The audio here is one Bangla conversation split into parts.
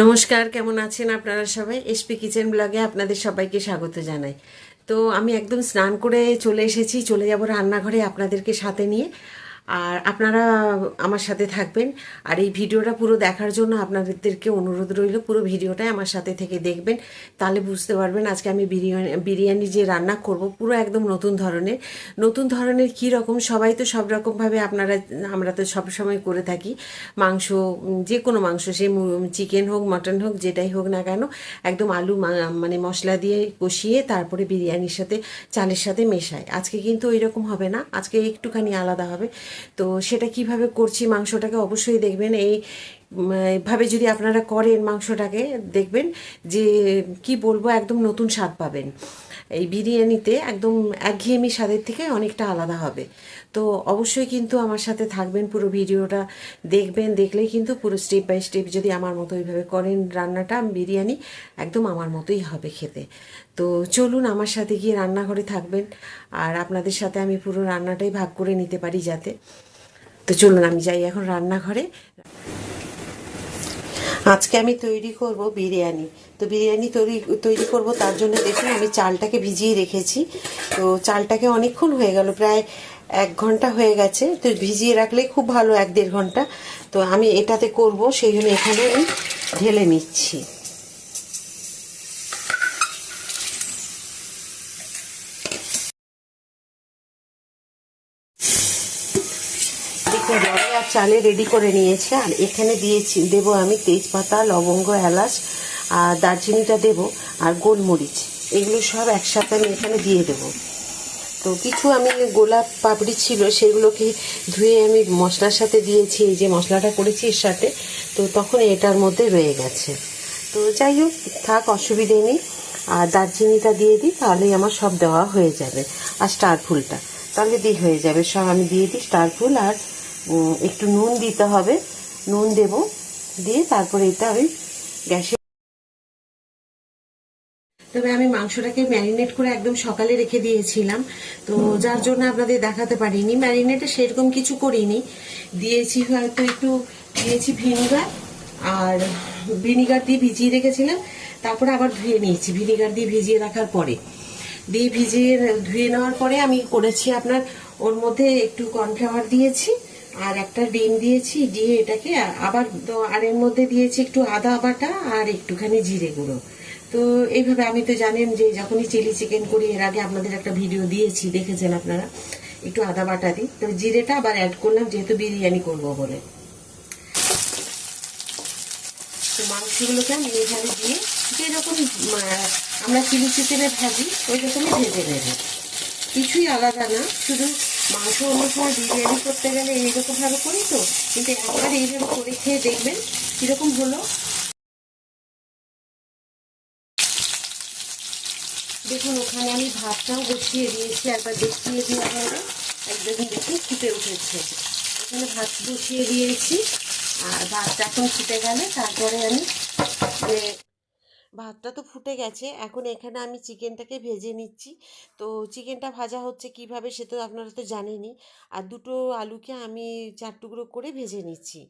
নমস্কার, কেমন আছেন আপনারা সবাই? এসপি কিচেন ব্লগে আপনাদের সবাইকে স্বাগত জানাই। তো আমি একদম স্নান করে চলে এসেছি, চলে যাব রান্নাঘরে আপনাদেরকে সাথে নিয়ে। আর আপনারা আমার সাথে থাকবেন। আর এই ভিডিওটা পুরো দেখার জন্য আপনাদেরকে অনুরোধ রইল, পুরো ভিডিওটাই আমার সাথে থেকে দেখবেন। তাহলে বুঝতে পারবেন আজকে আমি বিরিয়ানি বিরিয়ানি যে রান্না করব, পুরো একদম নতুন ধরনের। নতুন ধরনের কী রকম, সবাই তো সব রকমভাবে আপনারা, আমরা তো সব সময় করে থাকি। মাংস, যে কোনো মাংস, সে চিকেন হোক, মাটন হোক, যেটাই হোক না কেন, একদম আলু মানে মশলা দিয়ে কষিয়ে তারপরে বিরিয়ানির সাথে, চালের সাথে মেশায় আজকে কিন্তু ওই রকম হবে না, আজকে একটুখানি আলাদা হবে। তো সেটা কীভাবে করছি, মাংসটাকে অবশ্যই দেখবেন। এই ভাবে যদি আপনারা করেন মাংসটাকে, দেখবেন যে কি বলব, একদম নতুন স্বাদ পাবেন। এই বিরিয়ানিতে একদম একঘেয়েমি স্বাদের থেকে অনেকটা আলাদা হবে। তো অবশ্যই কিন্তু আমার সাথে থাকবেন পুরো ভিডিওটা দেখবেন, দেখলেই কিন্তু পুরো স্টেপ বাই স্টেপ যদি আমার মতো ওইভাবে করেন রান্নাটা, বিরিয়ানি একদম আমার মতোই হবে খেতে। তো চলুন আমার সাথে গিয়ে রান্নাঘরে থাকবেন আর আপনাদের সাথে আমি পুরো রান্নাটাই ভাগ করে নিতে পারি যাতে। তো চলুন আমি যাই এখন রান্নাঘরে। আজকে আমি তৈরি করব বিরিয়ানি। তো বিরিয়ানি তৈরি তৈরি করব তার জন্য দেখুন আমি চালটাকে ভিজিয়ে রেখেছি। তো চালটাকে অনেকক্ষণ হয়ে গেল, প্রায় এক ঘণ্টা হয়ে গেছে। তো ভিজিয়ে রাখলে খুব ভালো এক দেড় ঘণ্টা। তো আমি এটাতে করব, সেই জন্য এখানে আমি ঢেলে নিচ্ছি। আর চালে রেডি করে নিয়েছে। আর এখানে দিয়েছি, দেবো আমি তেজপাতা, লবঙ্গ, এলাচ আর দারচিনিটা দেব আর গোলমরিচ। এগুলো সব একসাথে আমি এখানে দিয়ে দেবো। তো কিছু আমি গোলাপ পাপড়ি ছিল, সেগুলোকে ধুয়ে আমি মশলার সাথে দিয়েছি, এই যে মশলাটা করেছি এর সাথে। তো তখন এটার মধ্যে রয়ে গেছে। তো যাই হোক, থাক, অসুবিধে নেই। আর দারচিনিটা দিয়ে দিই, তাহলেই আমার সব দেওয়া হয়ে যাবে। আর স্টার ফুলটা, তাহলে দিয়ে হয়ে যাবে। সব আমি দিয়ে দিই স্টার ফুল, আর একটু নুন দিতে হবে। নুন দেব, দিয়ে তারপরে এটা আমি গ্যাসে তবে আমি মাংসটাকে ম্যারিনেট করে একদম সকালে রেখে দিয়েছিলাম। তো যার জন্য আপনাদের দেখাতে পারিনি। ম্যারিনেটে সেরকম কিছু করিনি। দিয়েছি হয়তো একটু, দিয়েছি ভিনিগার আর ভিনিগার দিয়ে ভিজিয়ে রেখেছিলাম। তারপরে আবার ধুয়ে নিয়েছি। ভিনিগার দিয়ে ভিজিয়ে রাখার পরে। দিয়ে ভিজিয়ে ধুয়ে নেওয়ার পরে আমি করেছি আপনার, ওর মধ্যে একটু কর্নফ্লাওয়ার দিয়েছি আর একটা ডিম দিয়েছি। দিয়ে এটাকে আবার আর এর মধ্যে দিয়েছি একটু আদা বাটা আর একটুখানি জিরে গুঁড়ো। তো এইভাবে আমি তো জানেন যে যখনই চিলি চিকেন করি, এর আগে আপনাদের একটা ভিডিও দিয়েছি, দেখেছেন আপনারা? একটু আদা বাটা দিই। তো জিরেটা আবার অ্যাড করলাম, যেহেতু বিরিয়ানি করব বলে। তো মাংসগুলোকে আমি এখানে দিয়ে, যেরকম আমরা চিলি চিকেনে ভাজি ওই রকমই ভেজে নেব। কিছুই আলাদা না, শুধু মাংস অন্য সময় বিরিয়ানি করতে গেলে এইরকমভাবে করি তো, কিন্তু একবার এইভাবে করে খেয়ে দেখবেন কীরকম হলো। দেখুন ওখানে আমি ভাতটাও বসিয়ে দিয়েছি একবার দেখিয়ে দিই আপনারা। একদম দেখুন ফুটে উঠেছে। এখানে ভাত বসিয়ে দিয়েছি আর ভাতটা এখন ফুটে গেলে তারপরে আমি এ, ভাতটা তো ফুটে গেছে। এখন এখানে আমি চিকেনটাকে ভেজে নিচ্ছি। তো চিকেনটা ভাজা হচ্ছে কীভাবে সে তো আপনারা তো জানেনই। আর দুটো আলুকে আমি চার টুকরো করে ভেজে নিচ্ছি।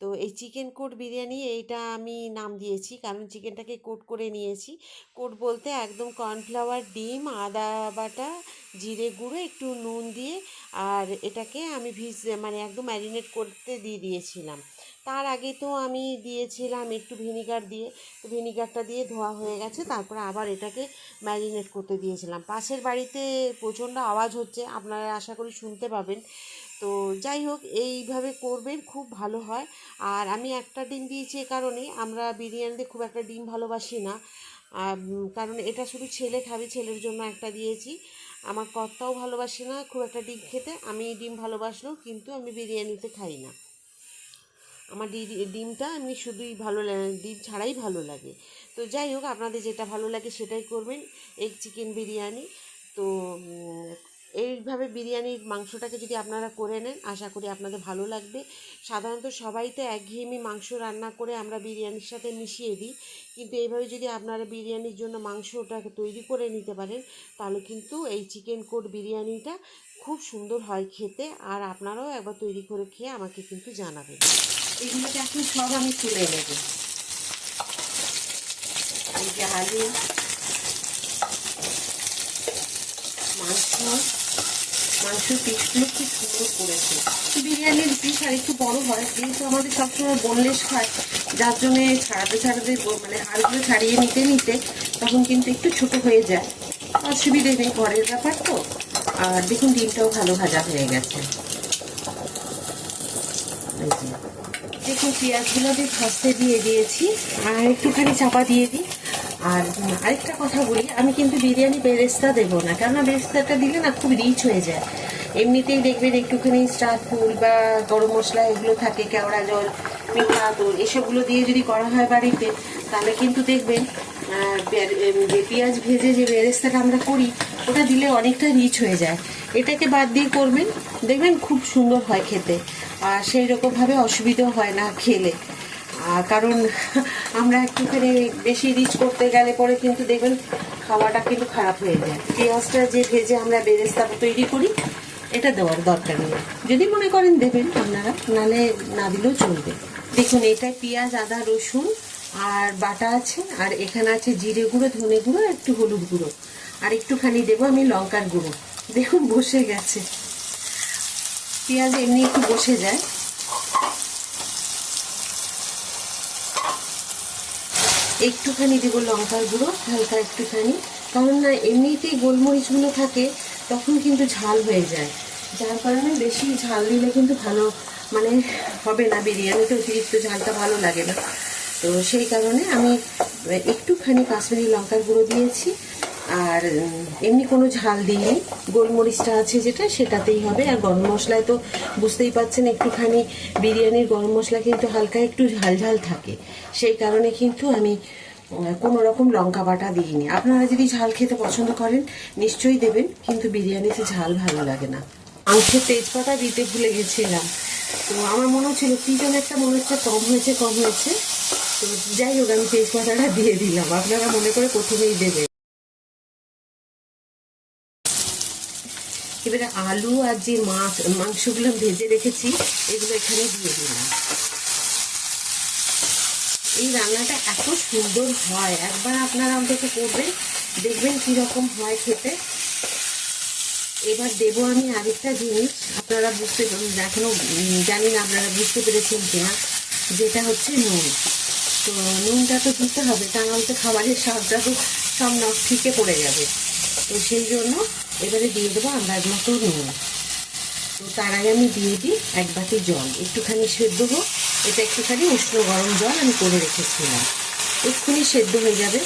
তো এই চিকেন কোট বিরিয়ানি এইটা আমি নাম দিয়েছি, কারণ চিকেনটাকে কোট করে নিয়েছি। কোট বলতে একদম কর্নফ্লাওয়ার, ডিম, আদা বাটা জিরে গুঁড়ো, একটু নুন দিয়ে, আর এটাকে আমি ভিজ মানে একদম ম্যারিনেট করতে দিয়ে দিয়েছিলাম। তার আগে তো আমি দিয়েছিলাম একটু ভিনিগার দিয়ে, তো ভিনিগারটা দিয়ে ধোয়া হয়ে গেছে, তারপরে আবার এটাকে ম্যারিনেট করতে দিয়েছিলাম। পাশের বাড়িতে প্রচণ্ড আওয়াজ হচ্ছে, আপনারা আশা করি শুনতে পাবেন। তো যাই হোক, এইভাবে করবেন, খুব ভালো হয়। আর আমি একটা ডিম দিয়েছি এ কারণে, আমরা বিরিয়ানিতে খুব একটা ডিম ভালোবাসি না। কারণ এটা শুধু ছেলে খাবে, ছেলের জন্য একটা দিয়েছি। আমার কর্তাও ভালোবাসে না, খুব একটা ডিম খেতে। আমি ডিম ভালোবাসলেও কিন্তু আমি বিরিয়ানিতে খাই না। আমার ডিমটা এমনি শুধুই ভালো লাগে ডিম ছাড়াই ভালো লাগে। তো যাই হোক, আপনাদের যেটা ভালো লাগে সেটাই করবেন। Egg chicken biryani. তো এইভাবে বিরিয়ানির মাংসটাকে যদি আপনারা করে নেন, আশা করি আপনাদের ভালো লাগবে। সাধারণত সবাই তো একঘেয়েমি মাংস রান্না করে আমরা বিরিয়ানির সাথে মিশিয়ে দিই। কিন্তু এইভাবে যদি আপনারা বিরিয়ানির জন্য মাংসটাকে তৈরি করে নিতে পারেন, তাহলে কিন্তু এই চিকেন কোট বিরিয়ানিটা খুব সুন্দর হয় খেতে। আর আপনারাও একবার তৈরি করে খেয়ে আমাকে কিন্তু জানাবেন। এগুলোকে এখন সব আমি তুলে নেব। এই যে আলু, মাংস মাংসের পিসগুলো খুব সুন্দর করেছে। বিরিয়ানির পিস আর একটু বড় হয় যেহেতু আমাদের সবসময় বোনলেস খায়। যার ছাড়াতে ছাড়াতে মানে হাড়গুলো ছাড়িয়ে নিতে নিতে তখন কিন্তু একটু ছোট হয়ে যায়। অসুবিধে নেই, ঘরের ব্যাপার তো। আর দেখুন, ডিমটাও ভালো ভাজা হয়ে গেছে। দেখুন, পেঁয়াজগুলো আমি ভাজতে দিয়ে দিয়েছি, আর একটুখানি চাপা দিয়ে দিই। আর আরেকটা কথা বলি, আমি কিন্তু বিরিয়ানি বেরেস্তা দেবো না। কেননা বেরেস্তাটা দিলে না খুব রিচ হয়ে যায়। এমনিতেই দেখবেন একটুখানি স্টার ফুল বা গরম মশলা এগুলো থাকে, কেওড়া জল, মিঠা আতর, এসবগুলো দিয়ে যদি করা হয় বাড়িতে, তাহলে কিন্তু দেখবেন যে পেঁয়াজ ভেজে যে বেরেস্তাটা আমরা করি, ওটা দিলে অনেকটা রিচ হয়ে যায়। এটাকে বাদ দিয়ে করবেন, দেখবেন খুব সুন্দর হয় খেতে। আর সেই রকমভাবে অসুবিধাও হয় না খেলে। কারণ আমরা একটুখানি বেশি রিচ করতে গেলে পরে কিন্তু দেখবেন, খাওয়াটা কিন্তু খারাপ হয়ে যায়। পেঁয়াজটা যে ভেজে আমরা বেরেস্তা তৈরি করি এটা দেওয়ার দরকার নেই। যদি মনে করেন দেবেন আপনারা, নালে না দিলেও চলবে। দেখুন এটা পেঁয়াজ, আদা, রসুন আর বাটা আছে, আর এখানে আছে জিরে গুঁড়ো, ধনে গুঁড়ো একটু হলুদ গুঁড়ো। আর একটুখানি দেবো আমি লঙ্কার গুঁড়ো। দেখুন, বসে গেছে। পেঁয়াজ এমনি একটু বসে যায়। একটুখানি দেবো লঙ্কার গুঁড়ো, হালকা একটুখানি। কারণ না, এমনিতেই গোলমরিচগুলো থাকে তখন কিন্তু ঝাল হয়ে যায়। যার কারণে বেশি ঝাল দিলে কিন্তু ভালো মানে হবে না বিরিয়ানিতে অতিরিক্ত ঝালটা ভালো লাগে না। তো সেই কারণে আমি একটুখানি কাশ্মীরি লঙ্কার গুঁড়ো দিয়েছি। আর এমনি কোনো ঝাল দিইনি। গোলমরিচটা আছে যেটা, সেটাতেই হবে। আর গরম মশলায় তো বুঝতেই পাচ্ছেন একটুখানি বিরিয়ানির গরম মশলা কিন্তু হালকা একটু ঝাল ঝাল থাকে। সেই কারণে কিন্তু আমি কোনো রকম লঙ্কা বাটা দিইনি। আপনারা যদি ঝাল খেতে পছন্দ করেন, নিশ্চয়ই দেবেন, কিন্তু বিরিয়ানিতে ঝাল ভালো লাগে না। মাংসের তেজপাতা দিতে ভুলে গেছিলাম। তো আমার মনে হচ্ছিল, কি যেন একটা মনে হচ্ছে কম হয়েছে কম হয়েছে। তো যাই হোক, আমি তেজপাতাটা দিয়ে দিলাম। আপনারা মনে করে প্রথমেই দেবেন। এবারে আলু আর যে মাছ, মাংসগুলো ভেজে রেখেছি, এগুলো এখানে দিয়ে দিলাম। এই রান্নাটা এত সুন্দর হয়। একবার আপনারা অন্তত করবেন দেখবেন কীরকম হয় খেতে। এবার দেবো আমি আরেকটা জিনিস। আপনারা বুঝতে এখনও উম, জানি না আপনারা বুঝতে পেরেছেন কিনা। যেটা হচ্ছে নুন। তো নুনটা তো দিতে হবে তা নাহলে তো খাবারের স্বাদটা তো সব নখ ফিকে পড়ে যাবে। তো সেই জন্য এবারে দিয়ে দেবো আন্দাজ মতো নুন। তো তার আগে আমি দিয়ে দিই এক বাটি জল। একটুখানি সেদ্ধ হোক। এটা একটুখানি উষ্ণ গরম জল আমি করে রেখেছিলাম। এক্ষুনি সেদ্ধ হয়ে যাবে,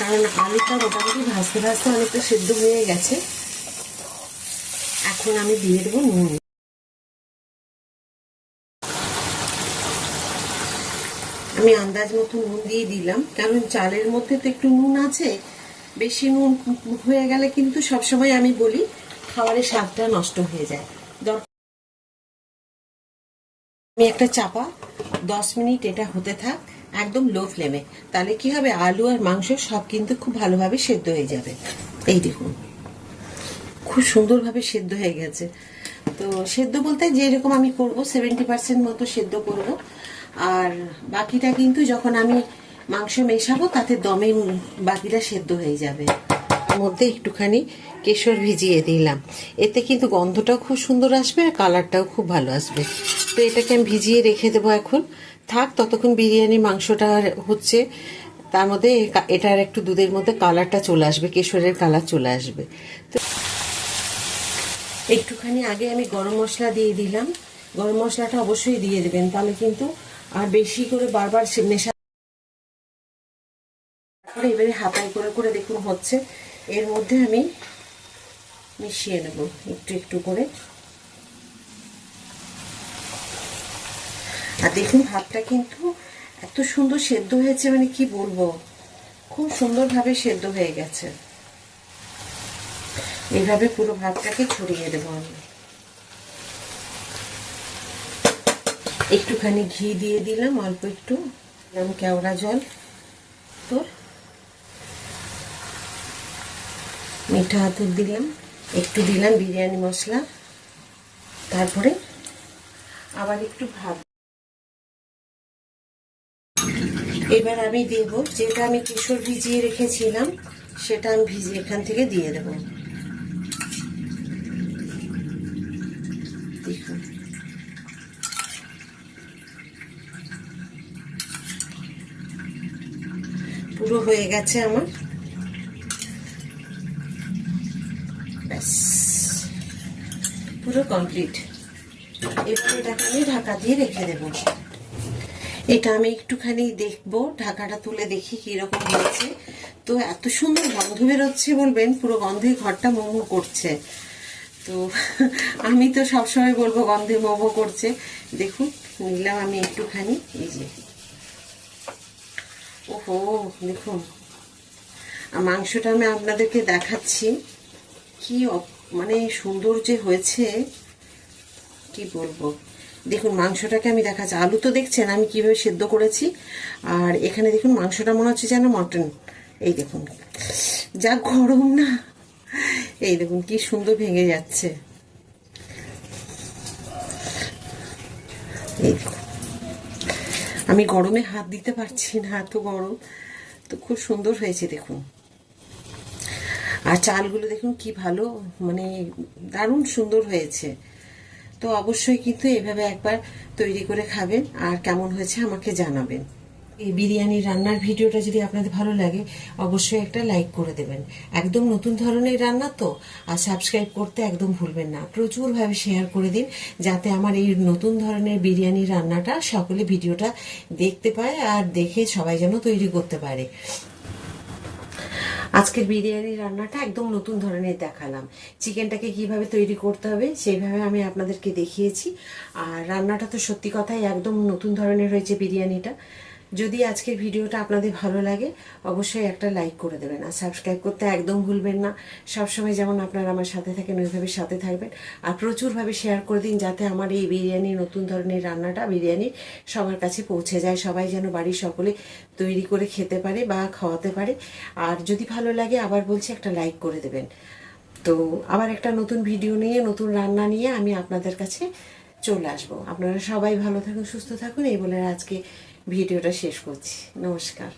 কারণ আলুটা মোটামুটি ভাজতে ভাজতে অনেকটা সেদ্ধ হয়ে গেছে। এখন আমি দিয়ে দেবো নুন। আমি আন্দাজ মতো নুন দিয়ে দিলাম, কারণ চালের মধ্যে তো একটু নুন আছে। বেশি নুন হয়ে গেলে কিন্তু সবসময় আমি বলি, খাবারের স্বাদটা নষ্ট হয়ে যায়। দরকার আমি একটা চাপা। দশ মিনিট এটা হতে থাক, একদম লো ফ্লেমে তাহলে কি হবে? আলু আর মাংস সব কিন্তু খুব ভালোভাবে সেদ্ধ হয়ে যাবে। এই দেখুন, খুব সুন্দরভাবে সেদ্ধ হয়ে গেছে। তো সেদ্ধ বলতে যেরকম আমি করব সেভেন্টি পার্সেন্ট মতো সেদ্ধ করব। আর বাকিটা কিন্তু যখন আমি মাংস মেশাবো, তাতে দমে বাকিটা সেদ্ধ হয়ে যাবে। মধ্যে একটুখানি কেশর ভিজিয়ে দিলাম। এতে কিন্তু গন্ধটাও খুব সুন্দর আসবে আর কালারটাও খুব ভালো আসবে। তো এটাকে আমি ভিজিয়ে রেখে দেবো এখন। থাক, ততক্ষণ বিরিয়ানি মাংসটা হচ্ছে তার মধ্যে এটার একটু দুধের মধ্যে কালারটা চলে আসবে, কেশরের কালার চলে আসবে। তো একটুখানি আগে আমি গরম মশলা দিয়ে দিলাম। গরম মশলাটা অবশ্যই দিয়ে দেবেন, তাহলে কিন্তু আর বেশি করে বারবার মেশা এবারে হাতায় করে করে দেখুন হচ্ছে। এর মধ্যে আমি মিশিয়ে নেব, একটু একটু করে। আর দেখুন, ভাতটা কিন্তু এত সুন্দর সেদ্ধ হয়েছে মানে কি বলব? খুব সুন্দরভাবে সেদ্ধ হয়ে গেছে। এইভাবে পুরো ভাতটাকে ছড়িয়ে দেবো আমি। একটুখানি ঘি দিয়ে দিলাম, অল্প একটু। দিলাম কেওড়া জল। তোর? মিঠা আতর দিলাম। একটু দিলাম বিরিয়ানি মশলা। তারপরে আবার একটু ভাত। এবার আমি দেব যেটা আমি কেশর ভিজিয়ে রেখেছিলাম, সেটা আমি ভিজিয়ে এখান থেকে দিয়ে দেব। পুরো হয়ে গেছে আমার। পুরো কমপ্লিট এবার এটাকে আমি ঢাকা দিয়ে রেখে দেব। এটা আমি একটুখানি দেখব, ঢাকাটা তুলে দেখি কীরকম হয়েছে। তো এত সুন্দর গন্ধ বেরোচ্ছে বলবেন, পুরো গন্ধে ঘরটা মোমো করছে। তো আমি তো সবসময় বলব গন্ধে মোমো করছে। দেখুন, নিলাম আমি একটুখানি, এই যে। ওহো, দেখুন। মাংসটা আমি আপনাদেরকে দেখাচ্ছি। কি মানে সুন্দর যে হয়েছে, কি বলব? দেখুন, মাংসটাকে আমি দেখাচ্ছি আলু তো দেখছেন, আমি কীভাবে সেদ্ধ করেছি। আর এখানে দেখুন, মাংসটা মনে হচ্ছে যেন মটন এই দেখুন, যা গরম না। এই দেখুন, কি সুন্দর ভেঙে যাচ্ছে। এই দেখুন, আমি গরমে হাত দিতে পারছি না, এত গরম। তো খুব সুন্দর হয়েছে, দেখুন। আর চালগুলো দেখুন কি ভালো মানে দারুণ সুন্দর হয়েছে। তো অবশ্যই কিন্তু এভাবে একবার তৈরি করে খাবেন আর কেমন হয়েছে আমাকে জানাবেন। এই বিরিয়ানি রান্নার ভিডিওটা যদি আপনাদের ভালো লাগে, অবশ্যই একটা লাইক করে দেবেন। একদম নতুন ধরনের রান্না তো, আর সাবস্ক্রাইব করতে একদম ভুলবেন না। প্রচুরভাবে শেয়ার করে দিন, যাতে আমার এই নতুন ধরনের বিরিয়ানি রান্নাটা সকলে ভিডিওটা দেখতে পায় আর দেখে সবাই যেন তৈরি করতে পারে। আজকের বিরিয়ানি রান্নাটা একদম নতুন ধরনের দেখালাম। চিকেনটাকে কীভাবে তৈরি করতে হবে সেইভাবে আমি আপনাদেরকে দেখিয়েছি। আর রান্নাটা তো সত্যি কথাই একদম নতুন ধরনের হয়েছে বিরিয়ানিটা। যদি আজকের ভিডিওটা আপনাদের ভালো লাগে, অবশ্যই একটা লাইক করে দেবেন আর সাবস্ক্রাইব করতে একদম ভুলবেন না। সবসময় যেমন আপনারা আমার সাথে থাকেন, ওইভাবে সাথে থাকবেন। আর প্রচুরভাবে শেয়ার করে দিন যাতে আমার এই বিরিয়ানি, নতুন ধরনের রান্নাটা, বিরিয়ানি সবার কাছে পৌঁছে যায়। সবাই যেন বাড়ির সকলে তৈরি করে খেতে পারে বা খাওয়াতে পারে। আর যদি ভালো লাগে, আবার বলছি একটা লাইক করে দেবেন। তো আবার একটা নতুন ভিডিও নিয়ে, নতুন রান্না নিয়ে আমি আপনাদের কাছে চলে আসব। আপনারা সবাই ভালো থাকুন, সুস্থ থাকুন। এই বলে আজকে ভিডিওটা শেষ করছি। নমস্কার।